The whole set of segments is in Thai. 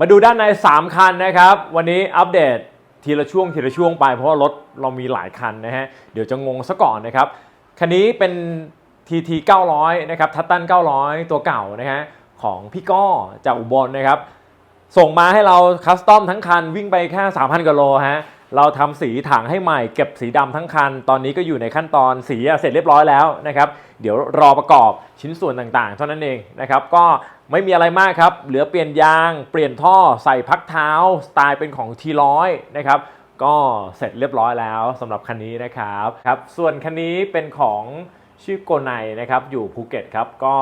มาดูด้านใน 3 คันนะครับ วันนี้อัปเดตทีละช่วงทีละช่วงไป เพราะว่ารถเรามีหลายคันนะฮะ เดี๋ยวจะงงซะก่อนนะครับ คันนี้เป็น TT 900 นะครับทัตตัน 900 ตัวเก่านะฮะของพี่ก้อจากอุบลนะครับ ส่งมาให้เราคัสตอมทั้งคันวิ่งไปแค่ 3,000กิโลฮะ เราทำสีถังให้ใหม่เก็บสีดำทั้งคัน ตอนนี้ก็อยู่ในขั้นตอนสีเสร็จเรียบร้อยแล้วนะครับ เดี๋ยวรอประกอบชิ้นส่วนต่างๆ เท่านั้นเองนะครับ ก็ไม่มีอะไรมากครับ เหลือเปลี่ยนยาง เปลี่ยนท่อใส่พักเท้า สไตล์เป็นของ T100 นะครับ ก็เสร็จเรียบร้อยแล้วสำหรับคันนี้นะครับครับ ส่วนคันนี้เป็นของชื่อโกไนนะครับอยู่ภูเก็ตครับก็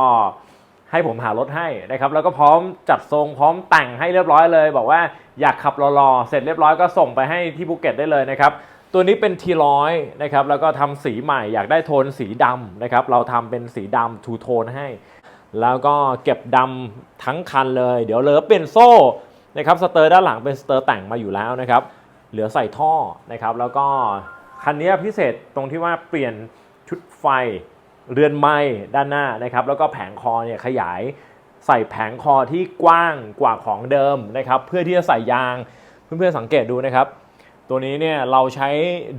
ให้ผมหารถให้นะครับแล้วก็พร้อมจัดทรงพร้อมแต่งให้เรียบร้อยเลย บอกว่าอยากขับรอๆเสร็จเรียบร้อยก็ส่งไปให้ที่ภูเก็ตได้เลยนะครับตัวนี้เป็นทีร้อยนะครับแล้วก็ทำสีใหม่อยากได้โทนสีดำนะครับเราทำเป็นสีดำทูโทนให้ แล้วก็เก็บดำทั้งคันเลย เดี๋ยวเหลือเปลี่ยนโซ่นะครับสเตอร์ด้านหลังเป็นสเตอร์แต่งมาอยู่แล้วนะครับเหลือใส่ท่อนะครับแล้วก็คันนี้พิเศษตรงที่ว่าเปลี่ยนชุดไฟ เรือนไม้ด้านหน้านะครับ แล้วก็แผงคอเนี่ยขยายใส่แผงคอที่กว้างกว่าของเดิมนะครับ เพื่อที่จะใส่ยางเพื่อนๆสังเกตดูนะครับ ตัวนี้เนี่ยเราใช้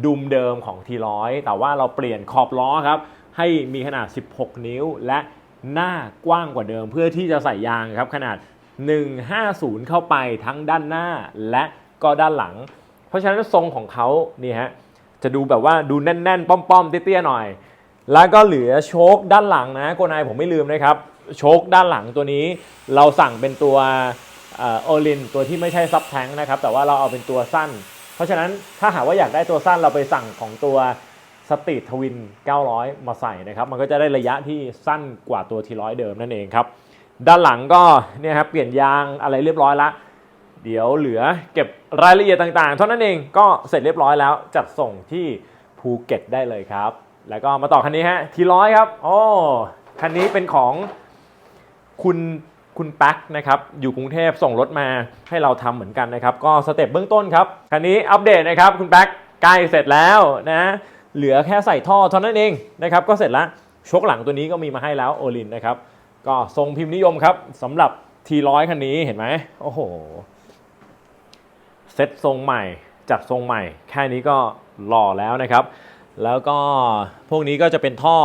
ดุมเดิมของ T100 แต่ว่าเราเปลี่ยนขอบล้อครับ ให้มีขนาด 16 นิ้ว และหน้ากว้างกว่าเดิม เพื่อที่จะใส่ยางครับขนาด 150 เข้าไปทั้งด้านหน้าและก็ด้านหลัง เพราะฉะนั้นทรงของเขานี่ฮะจะดูแบบว่าดูแน่นๆ ป้อมๆเตี้ยๆหน่อย แล้วก็เหลือโชคด้านหลังนะโกนายผมไม่ลืมนะครับ โชคด้านหลังตัวนี้ เราสั่งเป็นตัวโอลินตัวที่ไม่ใช่ซับแทงนะครับ แต่ว่าเราเอาเป็นตัวสั้น เพราะฉะนั้นถ้าหากว่าอยากได้ตัวสั้นเราไปสั่งของตัวสต e ททวิน 900 มาใส่นะครับ มันก็จะได้ระยะที่สั้นกว่าตัวทีร้อยเดิมนั่นเองครับ ด้านหลังก็เนี่ยครับเปลี่ยนยางอะไรเรียบร้อยละ เดี๋ยวเหลือเก็บรายละเอียดต่างๆ เท่านั้นเองก็เสร็จเรียบร้อยแล้วจัดส่งที่ภูเก็ตได้เลยครับ แล้วก็มาต่อคันนี้ฮะทีร้อยครับโอ้คันนี้เป็นของคุณคุณแป๊กนะครับอยู่กรุงเทพส่งรถมาให้เราทำเหมือนกันนะครับ ก็สเต็ปเบื้องต้นครับคันนี้อัปเดตนะครับคุณแป๊กใกล้เสร็จแล้วนะเหลือแค่ใส่ท่อเท่านั้นเองนะครับก็เสร็จแล้วชกหลังตัวนี้ก็มีมาให้แล้วโอลินนะครับก็ทรงพิมพ์นิยมครับสำหรับทีร้อยคันนี้เห็นไหมโอ้โหเซ็ตทรงใหม่จัดทรงใหม่ แค่นี้ก็หล่อแล้วนะครับ แล้วก็พวกนี้ก็จะเป็นท่อ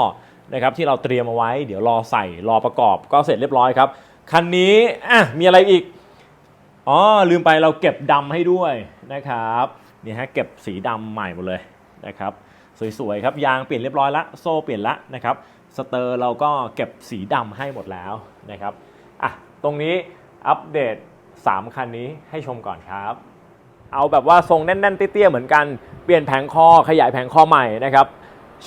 นะครับที่เราเตรียมเอาไว้ เดี๋ยวรอใส่รอประกอบก็เสร็จเรียบร้อยครับ คันนี้อะมีอะไรอีก อ๋อ ลืมไปเราเก็บดำให้ด้วยนะครับนี่ฮะเก็บสีดำใหม่หมดเลยนะครับสวยๆครับยางเปลี่ยนเรียบร้อยละโซ่เปลี่ยนละนะครับสเตอร์เราก็เก็บสีดำให้หมดแล้วนะครับอะตรงนี้อัปเดต 3 คันนี้ให้ชมก่อนครับ เอาแบบว่าทรงแน่นๆเตี้ยๆเหมือนกันเปลี่ยนแผงคอขยายแผงคอใหม่นะครับ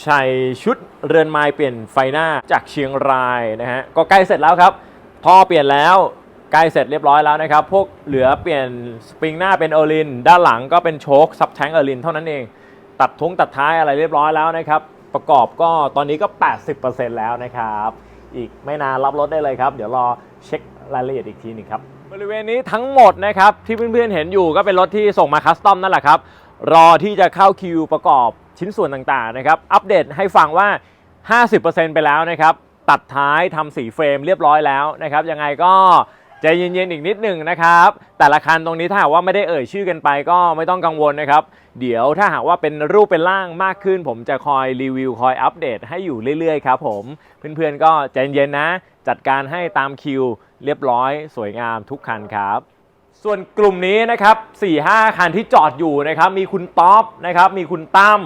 ใส่ชุดเรือนไม้เปลี่ยนไฟหน้าจากเชียงรายนะฮะก็ใกล้เสร็จแล้วครับท่อเปลี่ยนแล้วใกล้เสร็จเรียบร้อยแล้วนะครับ พวกเหลือเปลี่ยนสปริงหน้าเป็นโอลิน ด้านหลังก็เป็นโชคซับแทงโอลินเท่านั้นเอง ตัดทุ้งตัดท้ายอะไรเรียบร้อยแล้วนะครับ ประกอบก็ตอนนี้ก็ 80%แล้วนะครับ อีกไม่นานรับรถได้เลยครับ เดี๋ยวรอเช็ครายละเอียดอีกทีหนึงครับ บริเวณนี้ทั้งหมดนะครับที่เพื่อนๆเห็นอยู่ก็เป็นรถที่ส่งมาคัสตอมนั่นแหละครับรอที่จะเข้าคิวประกอบชิ้นส่วนต่างๆนะครับอัปเดตให้ฟังว่า 50%ไปแล้วนะครับตัดท้ายทำสีเฟรมเรียบร้อยแล้วนะครับยังไงก็ใจเย็นๆอีกนิดหนึ่งนะครับ แต่ละคันตรงนี้ถ้าหากว่าไม่ได้เอ่ยชื่อกันไปก็ไม่ต้องกังวลนะครับ เดี๋ยวถ้าหากว่าเป็นรูปเป็นร่างมากขึ้น ผมจะคอยรีวิวคอยอัปเดตให้อยู่เรื่อยๆครับผมเพื่อนๆก็ใจเย็นๆนะ จัดการให้ตามคิว เรียบร้อยสวยงามทุกคันครับ ส่วนกลุ่มนี้นะครับ 4-5 คันที่จอดอยู่นะครับ มีคุณท็อปนะครับ มีคุณตั้ม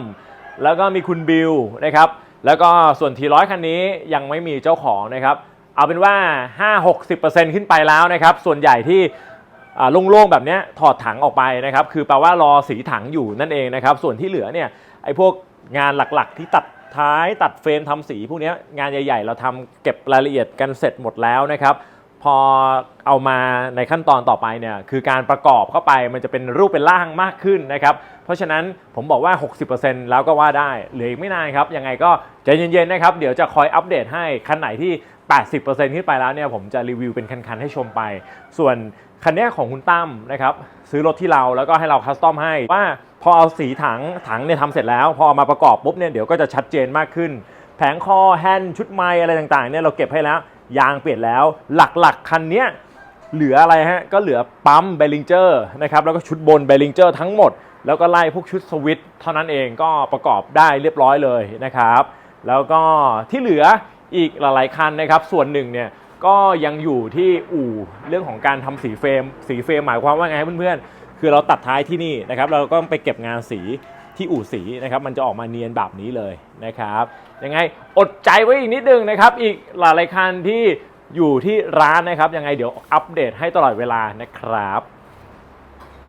แล้วก็มีคุณบิวนะครับ แล้วก็ส่วนทีร้อยคันนี้ยังไม่มีเจ้าของนะครับ เอาเป็นว่า 5-60%ขึ้นไปแล้วนะครับ ส่วนใหญ่ที่โล่งๆแบบนี้ถอดถังออกไปนะครับ คือแปลว่ารอสีถังอยู่นั่นเองนะครับ ส่วนที่เหลือเนี่ยไอ้พวกงานหลักๆ ที่ตัดท้ายตัดเฟรมทำสี พวกนี้งานใหญ่ ๆ เราทำเก็บรายละเอียดกันเสร็จหมดแล้วนะครับ พอเอามาในขั้นตอนต่อไปเนี่ยคือการประกอบเข้าไปมันจะเป็นรูปเป็นร่างมากขึ้นนะครับเพราะฉะนั้นผมบอกว่า 60%แล้วก็ว่าได้เหลืออีกไม่นานครับยังไงก็ใจเย็นๆนะครับเดี๋ยวจะคอยอัปเดตให้คันไหนที่ 80%ขึ้นไปแล้วเนี่ยผมจะรีวิวเป็นคันๆให้ชมไป ส่วนคันนี้ของคุณตั้มนะครับซื้อรถที่เราแล้วก็ให้เราคัสตอมให้ว่าพอเอาสีถังถังเนี่ยทำเสร็จแล้ว พอเอามาประกอบปุ๊บเนี่ยเดี๋ยวก็จะชัดเจนมากขึ้น แผงคอแฮนด์ชุดไม้อะไรต่างๆเนี่ยเราเก็บให้แล้ว ยางเปลี่ยนแล้วหลักๆ คันนี้เหลืออะไรฮะ ก็เหลือปั๊มเบลิงเจอร์นะครับแล้วก็ชุดบนเบลิงเจอร์ทั้งหมด แล้วก็ไล่พวกชุดสวิตเท่านั้นเองก็ประกอบได้เรียบร้อยเลยนะครับ แล้วก็ที่เหลืออีกหลายๆคันนะครับ ส่วนหนึ่งเนี่ยก็ยังอยู่ที่อู่เรื่องของการทำสีเฟรม สีเฟรมหมายความว่าไงเพื่อนๆ คือเราตัดท้ายที่นี่นะครับ เราก็ไปเก็บงานสี ที่อู่สีนะครับมันจะออกมาเนียนแบบนี้เลยนะครับยังไงอดใจไว้อีกนิดนึงนะครับ อีกหลายๆคันที่อยู่ที่ร้านนะครับยังไงเดี๋ยวอัปเดตให้ตลอดเวลานะครับ